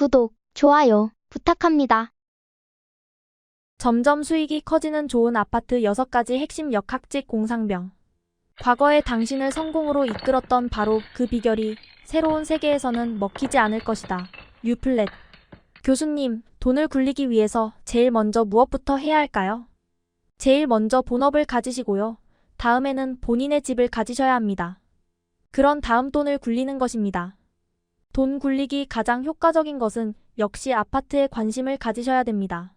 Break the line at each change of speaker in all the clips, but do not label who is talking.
구독, 좋아요 부탁합니다.
점점 수익이 커지는 좋은 아파트 6가지 핵심 역학직 공상병. 과거에 당신을 성공으로 이끌었던 바로 그 비결이 새로운 세계에서는 먹히지 않을 것이다. 유플랫. 교수님, 돈을 굴리기 위해서 제일 먼저 무엇부터 해야 할까요? 제일 먼저 본업을 가지시고요. 다음에는 본인의 집을 가지셔야 합니다. 그런 다음 돈을 굴리는 것입니다. 돈 굴리기 가장 효과적인 것은 역시 아파트에 관심을 가지셔야 됩니다.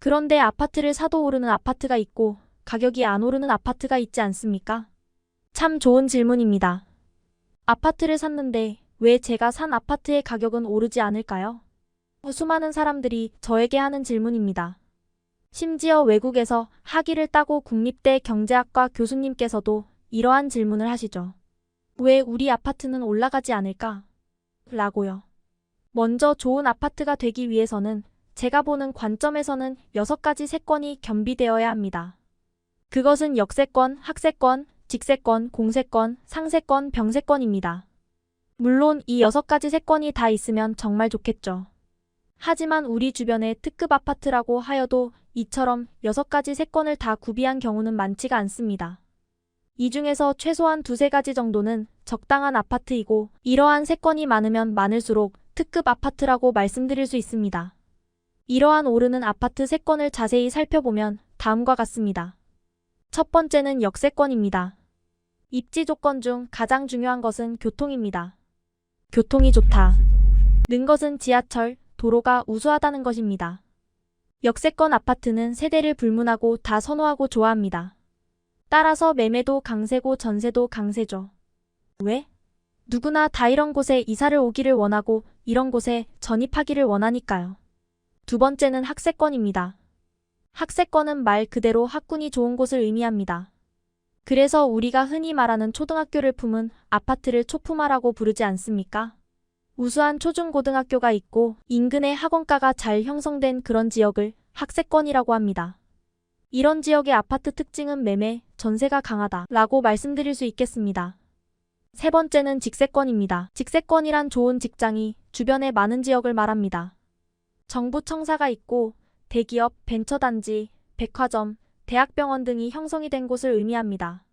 그런데 아파트를 사도 오르는 아파트가 있고 가격이 안 오르는 아파트가 있지 않습니까? 참 좋은 질문입니다. 아파트를 샀는데 왜 제가 산 아파트의 가격은 오르지 않을까요? 수많은 사람들이 저에게 하는 질문입니다. 심지어 외국에서 학위를 따고 국립대 경제학과 교수님께서도 이러한 질문을 하시죠. 왜 우리 아파트는 올라가지 않을까? 라고요. 먼저 좋은 아파트가 되기 위해서는 제가 보는 관점에서는 6가지 세권이 겸비되어야 합니다. 그것은 역세권, 학세권, 직세권, 공세권, 상세권, 병세권입니다. 물론 이 6가지 세권이 다 있으면 정말 좋겠죠. 하지만 우리 주변에 특급 아파트라고 하여도 이처럼 6가지 세권을 다 구비한 경우는 많지가 않습니다. 이 중에서 최소한 두세 가지 정도는 적당한 아파트이고 이러한 세권이 많으면 많을수록 특급 아파트라고 말씀드릴 수 있습니다. 이러한 오르는 아파트 세권을 자세히 살펴보면 다음과 같습니다. 첫 번째는 역세권입니다. 입지 조건 중 가장 중요한 것은 교통입니다. 교통이 좋다. 는 것은 지하철, 도로가 우수하다는 것입니다. 역세권 아파트는 세대를 불문하고 다 선호하고 좋아합니다. 따라서 매매도 강세고 전세도 강세죠. 왜? 누구나 다 이런 곳에 이사를 오기를 원하고 이런 곳에 전입하기를 원하니까요. 두 번째는 학세권입니다. 학세권은 말 그대로 학군이 좋은 곳을 의미합니다. 그래서 우리가 흔히 말하는 초등학교를 품은 아파트를 초품화라고 부르지 않습니까? 우수한 초중고등학교가 있고 인근에 학원가가 잘 형성된 그런 지역을 학세권이라고 합니다. 이런 지역의 아파트 특징은 매매, 전세가 강하다 라고 말씀드릴 수 있겠습니다. 세 번째는 직세권입니다. 직세권이란 좋은 직장이 주변에 많은 지역을 말합니다. 정부 청사가 있고 대기업, 벤처단지, 백화점, 대학병원 등이 형성이 된 곳을 의미합니다.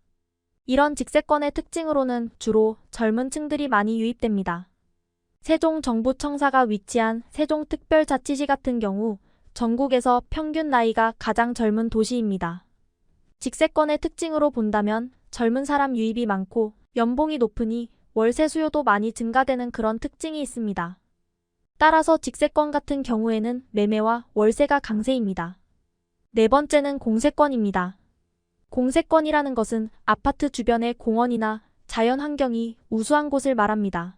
이런 직세권의 특징으로는 주로 젊은 층들이 많이 유입됩니다. 세종 정부청사가 위치한 세종특별자치시 같은 경우 전국에서 평균 나이가 가장 젊은 도시입니다. 직세권의 특징으로 본다면 젊은 사람 유입이 많고 연봉이 높으니 월세 수요도 많이 증가되는 그런 특징이 있습니다. 따라서 직세권 같은 경우에는 매매와 월세가 강세입니다. 네 번째는 공세권입니다. 공세권이라는 것은 아파트 주변의 공원이나 자연 환경이 우수한 곳을 말합니다.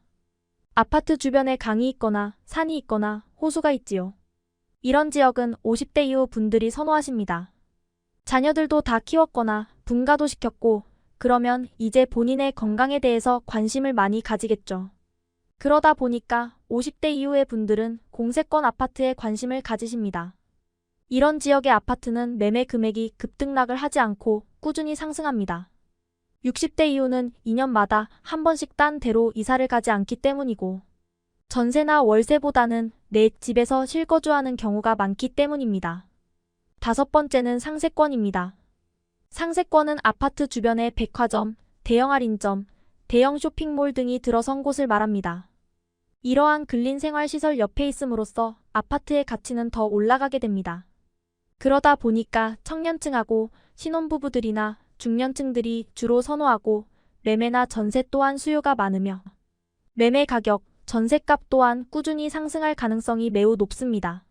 아파트 주변에 강이 있거나 산이 있거나 호수가 있지요. 이런 지역은 50대 이후 분들이 선호하십니다. 자녀들도 다 키웠거나 분가도 시켰고 그러면 이제 본인의 건강에 대해서 관심을 많이 가지겠죠. 그러다 보니까 50대 이후의 분들은 공세권 아파트에 관심을 가지십니다. 이런 지역의 아파트는 매매 금액이 급등락을 하지 않고 꾸준히 상승합니다. 60대 이후는 2년마다 한 번씩 딴 데로 이사를 가지 않기 때문이고 전세나 월세보다는 내 집에서 실거주하는 경우가 많기 때문입니다. 다섯 번째는 상세권입니다. 상세권은 아파트 주변의 백화점, 대형 할인점, 대형 쇼핑몰 등이 들어선 곳을 말합니다. 이러한 근린 생활시설 옆에 있음으로써 아파트의 가치는 더 올라가게 됩니다. 그러다 보니까 청년층하고 신혼부부들이나 중년층들이 주로 선호하고 매매나 전세 또한 수요가 많으며 매매 가격, 전세값 또한 꾸준히 상승할 가능성이 매우 높습니다.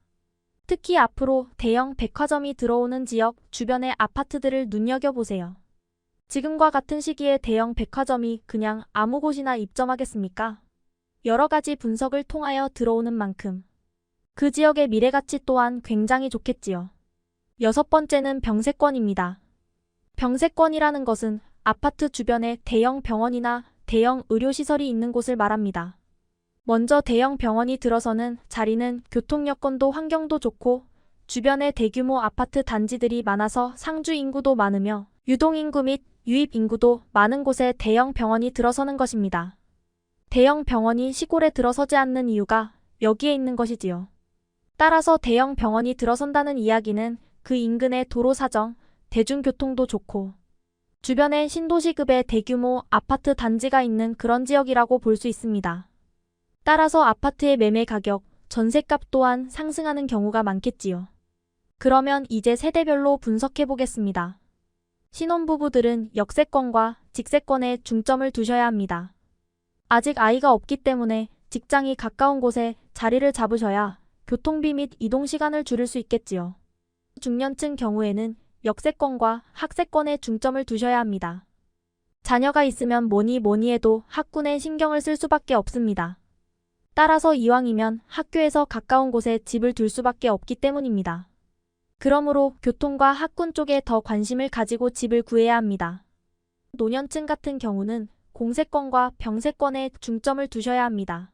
특히 앞으로 대형 백화점이 들어오는 지역 주변의 아파트들을 눈여겨보세요. 지금과 같은 시기에 대형 백화점이 그냥 아무 곳이나 입점하겠습니까? 여러 가지 분석을 통하여 들어오는 만큼 그 지역의 미래 가치 또한 굉장히 좋겠지요. 여섯 번째는 병세권입니다. 병세권이라는 것은 아파트 주변에 대형 병원이나 대형 의료시설이 있는 곳을 말합니다. 먼저 대형 병원이 들어서는 자리는 교통 여건도 환경도 좋고 주변에 대규모 아파트 단지들이 많아서 상주 인구도 많으며 유동 인구 및 유입 인구도 많은 곳에 대형 병원이 들어서는 것입니다. 대형 병원이 시골에 들어서지 않는 이유가 여기에 있는 것이지요. 따라서 대형 병원이 들어선다는 이야기는 그 인근의 도로 사정, 대중교통도 좋고 주변에 신도시급의 대규모 아파트 단지가 있는 그런 지역이라고 볼 수 있습니다. 따라서 아파트의 매매 가격, 전세값 또한 상승하는 경우가 많겠지요. 그러면 이제 세대별로 분석해 보겠습니다. 신혼부부들은 역세권과 직세권에 중점을 두셔야 합니다. 아직 아이가 없기 때문에 직장이 가까운 곳에 자리를 잡으셔야 교통비 및 이동 시간을 줄일 수 있겠지요. 중년층 경우에는 역세권과 학세권에 중점을 두셔야 합니다. 자녀가 있으면 뭐니 뭐니 해도 학군에 신경을 쓸 수밖에 없습니다. 따라서 이왕이면 학교에서 가까운 곳에 집을 둘 수밖에 없기 때문입니다. 그러므로 교통과 학군 쪽에 더 관심을 가지고 집을 구해야 합니다. 노년층 같은 경우는 공세권과 병세권에 중점을 두셔야 합니다.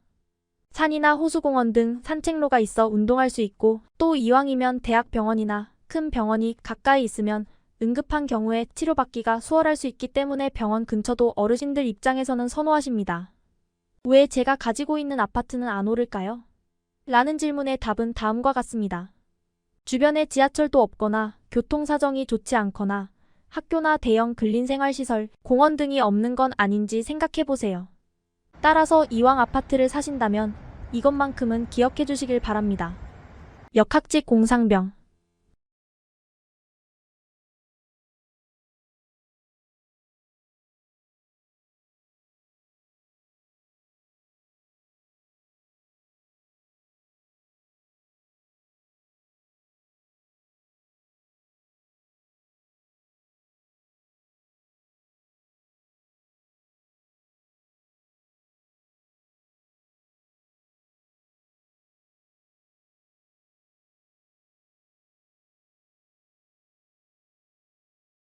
산이나 호수공원 등 산책로가 있어 운동할 수 있고 또 이왕이면 대학병원이나 큰 병원이 가까이 있으면 응급한 경우에 치료받기가 수월할 수 있기 때문에 병원 근처도 어르신들 입장에서는 선호하십니다. 왜 제가 가지고 있는 아파트는 안 오를까요? 라는 질문의 답은 다음과 같습니다. 주변에 지하철도 없거나 교통사정이 좋지 않거나 학교나 대형 근린생활시설, 공원 등이 없는 건 아닌지 생각해 보세요. 따라서 이왕 아파트를 사신다면 이것만큼은 기억해 주시길 바랍니다. 역학직 공상병